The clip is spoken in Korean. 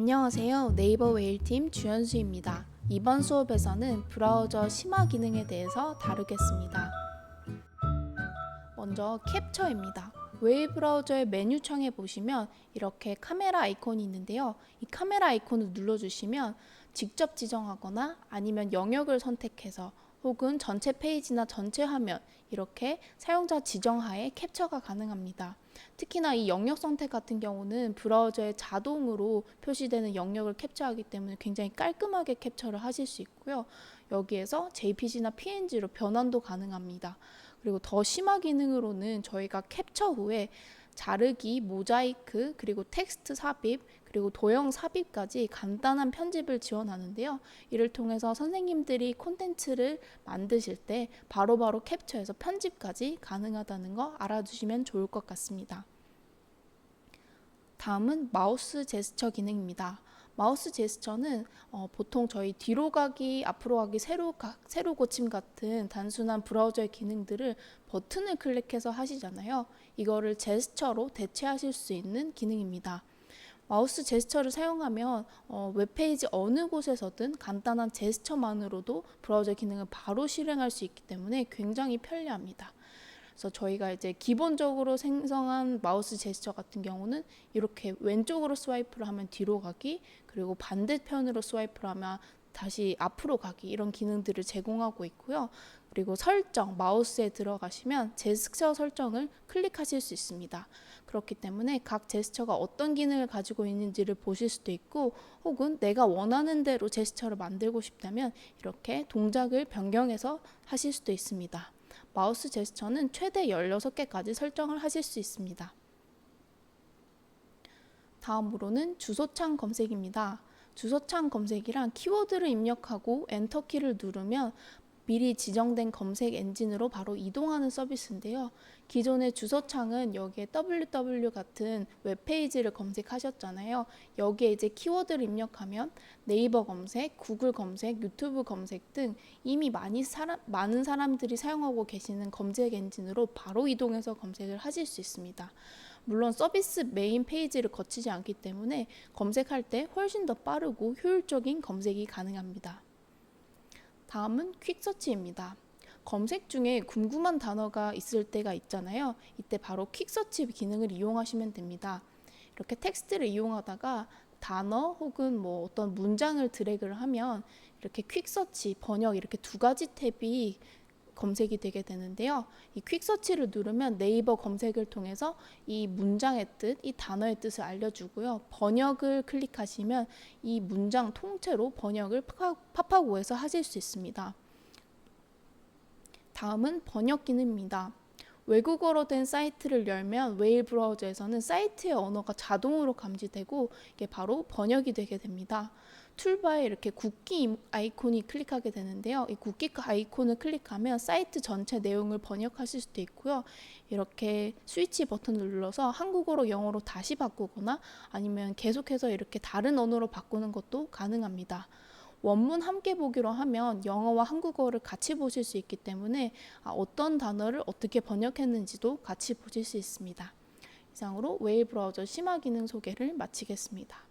안녕하세요. 네이버 웨일팀 주현수입니다. 이번 수업에서는 브라우저 심화 기능에 대해서 다루겠습니다. 먼저 캡처입니다. 웨일 브라우저의 메뉴 창에 보시면 이렇게 카메라 아이콘이 있는데요. 이 카메라 아이콘을 눌러주시면 직접 지정하거나 아니면 영역을 선택해서 혹은 전체 페이지나 전체 화면 이렇게 사용자 지정하에 캡처가 가능합니다. 특히나 이 영역 선택 같은 경우는 브라우저에 자동으로 표시되는 영역을 캡처하기 때문에 굉장히 깔끔하게 캡처를 하실 수 있고요. 여기에서 JPG나 PNG로 변환도 가능합니다. 그리고 더 심화 기능으로는 저희가 캡처 후에 자르기, 모자이크, 그리고 텍스트 삽입, 그리고 도형 삽입까지 간단한 편집을 지원하는데요. 이를 통해서 선생님들이 콘텐츠를 만드실 때 바로바로 캡처해서 편집까지 가능하다는 거 알아두시면 좋을 것 같습니다. 다음은 마우스 제스처 기능입니다. 마우스 제스처는 어, 보통 저희 뒤로 가기, 앞으로 가기, 세로, 가, 세로 고침 같은 단순한 브라우저의 기능들을 버튼을 클릭해서 하시잖아요. 이거를 제스처로 대체하실 수 있는 기능입니다. 마우스 제스처를 사용하면 어, 웹페이지 어느 곳에서든 간단한 제스처만으로도 브라우저 기능을 바로 실행할 수 있기 때문에 굉장히 편리합니다. 그래서 저희가 이제 기본적으로 생성한 마우스 제스처 같은 경우는 이렇게 왼쪽으로 스와이프를 하면 뒤로 가기, 그리고 반대편으로 스와이프를 하면 다시 앞으로 가기 이런 기능들을 제공하고 있고요. 그리고 설정 마우스에 들어가시면 제스처 설정을 클릭하실 수 있습니다. 그렇기 때문에 각 제스처가 어떤 기능을 가지고 있는지를 보실 수도 있고 혹은 내가 원하는 대로 제스처를 만들고 싶다면 이렇게 동작을 변경해서 하실 수도 있습니다. 마우스 제스처는 최대 16개까지 설정을 하실 수 있습니다. 다음으로는 주소창 검색입니다. 주소창 검색이란 키워드를 입력하고 엔터키를 누르면 미리 지정된 검색 엔진으로 바로 이동하는 서비스인데요. 기존의 주소창은 여기에 www 같은 웹페이지를 검색하셨잖아요. 여기에 이제 키워드를 입력하면 네이버 검색, 구글 검색, 유튜브 검색 등 이미 많이 사람, 많은 사람들이 사용하고 계시는 검색 엔진으로 바로 이동해서 검색을 하실 수 있습니다. 물론 서비스 메인 페이지를 거치지 않기 때문에 검색할 때 훨씬 더 빠르고 효율적인 검색이 가능합니다. 다음은 퀵서치입니다. 검색 중에 궁금한 단어가 있을 때가 있잖아요. 이때 바로 퀵서치 기능을 이용하시면 됩니다. 이렇게 텍스트를 이용하다가 단어 혹은 뭐 어떤 문장을 드래그를 하면 이렇게 퀵서치, 번역 이렇게 두 가지 탭이 검색이 되게 되는데요. 이 퀵서치를 누르면 네이버 검색을 통해서 이 문장의 뜻, 이 단어의 뜻을 알려주고요. 번역을 클릭하시면 이 문장 통째로 번역을 파파고에서 하실 수 있습니다. 다음은 번역 기능입니다. 외국어로 된 사이트를 열면 웨일 브라우저에서는 사이트의 언어가 자동으로 감지되고 이게 바로 번역이 되게 됩니다. 툴바에 이렇게 국기 아이콘이 클릭하게 되는데요. 이 국기 아이콘을 클릭하면 사이트 전체 내용을 번역하실 수도 있고요. 이렇게 스위치 버튼을 눌러서 한국어로 영어로 다시 바꾸거나 아니면 계속해서 이렇게 다른 언어로 바꾸는 것도 가능합니다. 원문 함께 보기로 하면 영어와 한국어를 같이 보실 수 있기 때문에 아, 어떤 단어를 어떻게 번역했는지도 같이 보실 수 있습니다. 이상으로 웨일 브라우저 심화 기능 소개를 마치겠습니다.